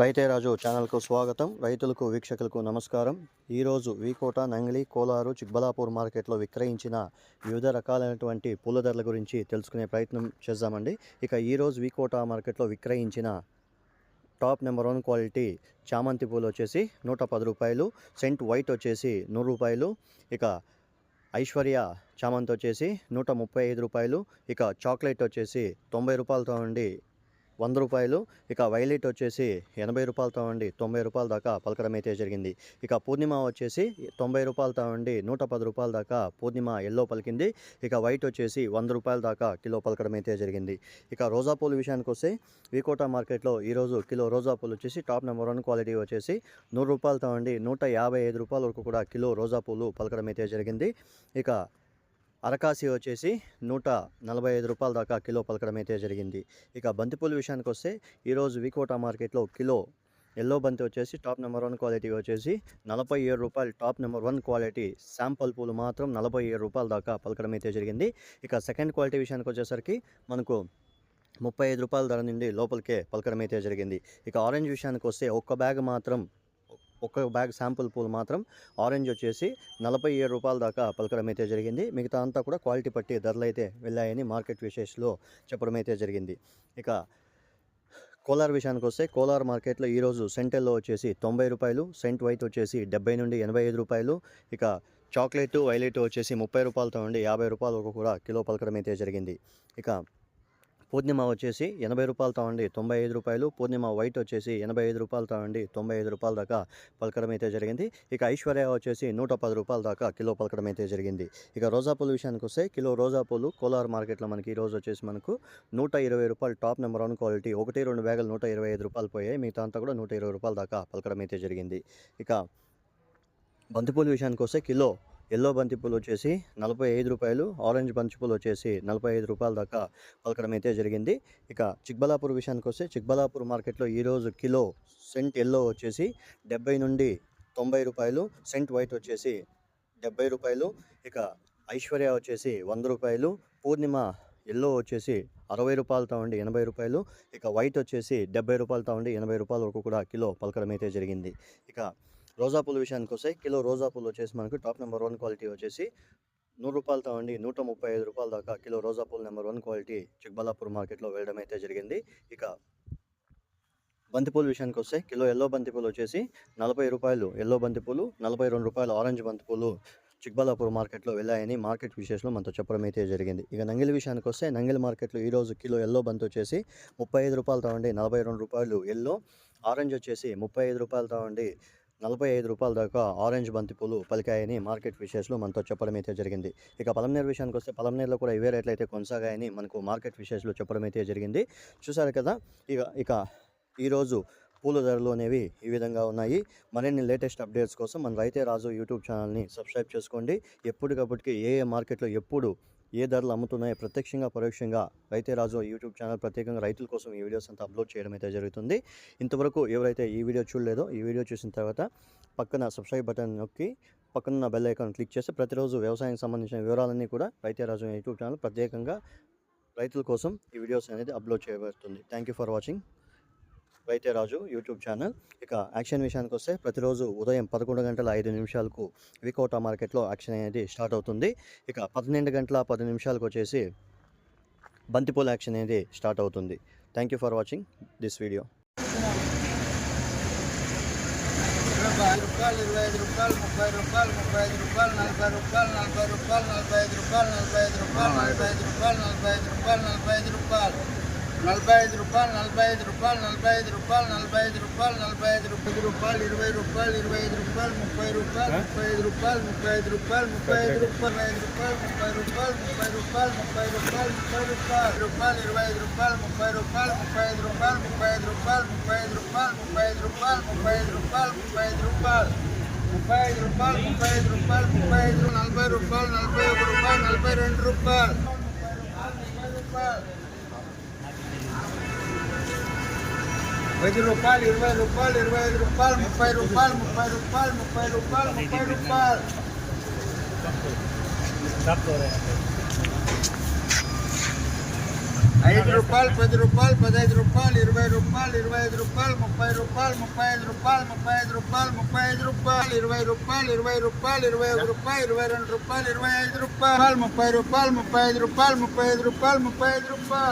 రైతే రాజు ఛానల్కు స్వాగతం. రైతులకు వీక్షకులకు నమస్కారం. ఈరోజు వీకోట నంగిలి కోలారు చిక్బలాపూర్ మార్కెట్లో విక్రయించిన వివిధ రకాలైనటువంటి పూల ధరల గురించి తెలుసుకునే ప్రయత్నం చేద్దామండి. ఇక ఈరోజు వీకోట మార్కెట్లో విక్రయించిన టాప్ నెంబర్ వన్ క్వాలిటీ చామంతి పూలు వచ్చేసి నూట పది రూపాయలు సెంట్ వైట్ వచ్చేసి నూరు రూపాయలు ఇక ఐశ్వర్య చామంతి వచ్చేసి నూట ముప్పై ఐదు రూపాయలు ఇక చాక్లెట్ వచ్చేసి తొంభై రూపాయలతో ఉండి వంద రూపాయలు. ఇక వైలెట్ వచ్చేసి ఎనభై రూపాయలతో ఉండి తొంభై రూపాయల దాకా పలకడం అయితే జరిగింది. ఇక పూర్ణిమ వచ్చేసి తొంభై రూపాయలతో ఉండి నూట పది రూపాయల దాకా పూర్ణిమ ఎల్లో పలికింది. ఇక వైట్ వచ్చేసి వంద రూపాయల దాకా కిలో పలకడం అయితే జరిగింది. ఇక రోజా పూలు విషయానికి వస్తే వికోటా మార్కెట్లో ఈరోజు కిలో రోజా పూలు వచ్చేసి టాప్ నెంబర్ వన్ క్వాలిటీ వచ్చేసి నూరు రూపాయలతో ఉండి నూట యాభై ఐదు రూపాయల వరకు కూడా కిలో రోజా పూలు పలకడం అయితే జరిగింది. ఇక అరకాసి వచ్చేసి నూట నలభై ఐదు రూపాయల దాకా కిలో పలకడం అయితే జరిగింది. ఇక బంతిపూల విషయానికి వస్తే ఈరోజు వికోటా మార్కెట్లో కిలో ఎల్లో బంతి వచ్చేసి టాప్ నెంబర్ వన్ క్వాలిటీ వచ్చేసి నలభై ఏడు రూపాయలు top number one quality. Sample పూలు మాత్రం నలభై ఏడు రూపాయల దాకా పలకడం అయితే జరిగింది. ఇక సెకండ్ క్వాలిటీ విషయానికి వచ్చేసరికి మనకు ముప్పై ఐదు రూపాయల ధర నుండి లోపలికే పలకడం అయితే జరిగింది. ఇక ఆరెంజ్ విషయానికి వస్తే ఒక్క బ్యాగ్ మాత్రం ఒక్క బ్యాగ్ శాంపుల్ పూలు మాత్రం ఆరెంజ్ వచ్చేసి నలభై ఏడు రూపాయల దాకా పలకడం అయితే జరిగింది. మిగతా అంతా కూడా క్వాలిటీ పట్టి ధరలు అయితే వెళ్ళాయని మార్కెట్ విశేషలో చెప్పడం అయితే జరిగింది. ఇక కోలార్ విషయానికి వస్తే కోలార్ మార్కెట్లో ఈరోజు సెంటెల్లో వచ్చేసి తొంభై రూపాయలు సెంట్ వైట్ వచ్చేసి డెబ్బై నుండి ఎనభై ఐదు రూపాయలు ఇక చాక్లెట్ వైలెట్ వచ్చేసి ముప్పై రూపాయలతో ఉండి యాభై రూపాయలు వరకు కూడా కిలో పలకడం అయితే జరిగింది. ఇక పూర్ణిమ వచ్చేసి ఎనభై రూపాయలతో అండి తొంభై ఐదు రూపాయలు. పూర్ణిమ వైట్ వచ్చేసి ఎనభై ఐదు రూపాయలతో అండి తొంభై ఐదు రూపాయల దాకా పలకడం అయితే జరిగింది. ఇక ఐశ్వర్య వచ్చేసి నూట పది రూపాయల దాకా కిలో పలకడం అయితే జరిగింది. ఇక రోజా పూలు విషయానికి వస్తే కిలో రోజా పూలు కోలార్ మార్కెట్లో మనకి ఈ రోజు వచ్చేసి మనకు నూట ఇరవై రూపాయలు టాప్ నెంబర్ వన్ క్వాలిటీ. ఒకటి రెండు బ్యాగులు నూట ఇరవై ఐదు రూపాయలు పోయాయి. మిగతా అంతా కూడా నూట ఇరవై రూపాయల దాకా పలకడం అయితే జరిగింది. ఇక బంతిపూల విషయానికి వస్తే కిలో ఎల్లో బంతిపూలు వచ్చేసి నలభై ఐదు రూపాయలు ఆరెంజ్ బంతిపూలు వచ్చేసి నలభై ఐదు రూపాయల దాకా పలకడం అయితే జరిగింది. ఇక చిక్బలాపూర్ విషయానికి వస్తే చిక్బలాపూర్ మార్కెట్లో ఈరోజు కిలో సెంట్ ఎల్లో వచ్చేసి డెబ్బై నుండి తొంభై రూపాయలు సెంట్ వైట్ వచ్చేసి డెబ్బై రూపాయలు ఇక ఐశ్వర్య వచ్చేసి వంద రూపాయలు పూర్ణిమ ఎల్లో వచ్చేసి అరవై రూపాయలతో ఉండి ఎనభై రూపాయలు ఇక వైట్ వచ్చేసి డెబ్బై రూపాయలతో ఉండి ఎనభై రూపాయల వరకు కూడా కిలో పలకడం అయితే జరిగింది. ఇక రోజా పూల విషయానికి వస్తే కిలో రోజా పూలు వచ్చేసి మనకు టాప్ నెంబర్ వన్ క్వాలిటీ వచ్చేసి నూరు రూపాయలతో అండి నూట ముప్పై ఐదు రూపాయల దాకా కిలో రోజా పూలు నెంబర్ వన్ క్వాలిటీ చిక్బల్లాపూర్ మార్కెట్లో వేయడం అయితే జరిగింది. ఇక బంతిపూల విషయానికి వస్తే కిలో ఎల్లో బంతిపూలు వచ్చేసి నలభై రూపాయలు ఎల్లో బంతిపూలు నలభై రెండు రూపాయలు ఆరెంజ్ బంతిపూలు చిక్బల్లాపూర్ మార్కెట్లో వెళ్ళాయని మార్కెట్ విశేషంలో మనతో చెప్పడం అయితే జరిగింది. ఇక నంగిలి విషయానికి వస్తే నంగిలి మార్కెట్లో ఈరోజు కిలో ఎల్లో బంతి వచ్చేసి ముప్పై ఐదు రూపాయలతో ఉండి నలభై రెండు రూపాయలు ఎల్లో ఆరెంజ్ వచ్చేసి ముప్పై ఐదు రూపాయలతో ఉండి నలభై ఐదు రూపాయల దాకా ఆరెంజ్ బంతిపూలు పలికాయని మార్కెట్ విశేషంలో మనతో చెప్పడం అయితే జరిగింది. ఇక పలంనేరు విషయానికి వస్తే పలంనేరులో కూడా ఇవే రేట్లు అయితే కొనసాగాయని మనకు మార్కెట్ విశేషంలో చెప్పడం అయితే జరిగింది. చూసారు కదా ఇక ఇక ఈరోజు పూల ధరలు అనేవి ఈ విధంగా ఉన్నాయి. మరిన్ని లేటెస్ట్ అప్డేట్స్ కోసం మన రైతే రాజు యూట్యూబ్ ఛానల్ని సబ్స్క్రైబ్ చేసుకోండి. ఎప్పటికప్పటికి ఏ ఏ మార్కెట్లో ఎప్పుడు ఏ ధరలు అమ్ముతున్నాయో ప్రత్యక్షంగా పరోక్షంగా రైతే రాజు యూట్యూబ్ ఛానల్ ప్రత్యేకంగా రైతుల కోసం ఈ వీడియోస్ అంతా అప్లోడ్ చేయడం అయితే జరుగుతుంది. ఇంతవరకు ఎవరైతే ఈ వీడియో చూడలేదో ఈ వీడియో చూసిన తర్వాత పక్కన సబ్స్క్రైబ్ బటన్ నొక్కి పక్కన బెల్ ఐకాన్ క్లిక్ చేస్తే ప్రతిరోజు వ్యవసాయానికి సంబంధించిన వివరాలన్నీ కూడా రైతే రాజు యూట్యూబ్ ఛానల్ ప్రత్యేకంగా రైతుల కోసం ఈ వీడియోస్ అనేది అప్లోడ్ చేయబడుతుంది. Thank you for watching. Vaidyaraju YouTube channel. ఇక యాక్షన్ విషయానికి వస్తే ప్రతిరోజు ఉదయం పదకొండు గంటల ఐదు నిమిషాలకు వికోటా మార్కెట్లో యాక్షన్ అనేది స్టార్ట్ అవుతుంది. ఇక పన్నెండు గంటల పది నిమిషాలకు వచ్చేసి బంతిపూల యాక్షన్ అనేది స్టార్ట్ అవుతుంది. Thank you for watching this video ఇరవై రూపాయలు ఇరవై ఐదు రూపాయలు ముప్పై రూపాయలు ముప్పై ఐదు రూపాయలు నలభై రూపాయలు నలభై రూపాయలు నలభై ఐదు రూపాయలు నలభై ఐదు రూపాయలు నలభై ఐదు రూపాయలు నలభై ఐదు రూపాయలు నలభై ఐదు రూపాయలు. నలభై ఐదు రూపాయలు నలభై ఐదు రూపాయలు నలభై ఐదు రూపాయలు నలభై ఐదు రూపాయలు నలభై ఐదు రూపాయలు ఇరవై రూపాయలు ఇరవై ఐదు రూపాయలు ముప్పై రూపాయలు ముప్పై ఐదు రూపాయలు ముప్పై ఐదు రూపాయలు ముప్పై ఐదు రూపాయలు ఐదు రూపాయలు ముప్పై రూపాయలు ముప్పై రూపాయలు ముప్పై రూపాయలు ముప్పై రూపాయలు రూపాయలు ఇరవై ఐదు రూపాయలు ముప్పై రూపాయలు ముప్పై ఐదు రూపాయలు ముప్పై ఐదు రూపాయలు ముప్పై ఐదు రూపాయలు ముప్పై ఐదు రూపాయలు ముప్పై ఐదు రూపాయలు ముప్పై ఐదు రూపాయలు ముప్పై ఐదు రూపాయలు ముప్పై ఐదు రూపాయలు ముప్పై ఐదు నలభై రూపాయలు నలభై ఒక రూపాయలు నలభై రెండు రూపాయలు పది రూపాయలు ఇరవై రూపాయలు ఇరవై ఐదు రూపాయలు ముప్పై రూపాయలు ముప్పై రూపాయలు ముప్పై రూపాయలు ముప్పై రూపాయలు ఐదు రూపాయలు పది రూపాయలు పదహైదు రూపాయలు ఇరవై రూపాయలు ఇరవై ఐదు రూపాయలు ముప్పై రూపాయలు ముప్పై ఐదు రూపాయలు ముప్పై ఐదు రూపాయలు ముప్పై ఐదు రూపాయలు ఇరవై రూపాయలు ఇరవై రూపాయలు ఇరవై ఒక రూపాయలు ఇరవై రెండు రూపాయలు ఇరవై ఐదు రూపాయలు ముప్పై రూపాయలు ముప్పై ఐదు రూపాయలు ముప్పై ఐదు రూపాయలు ముప్పై ఐదు రూపాయలు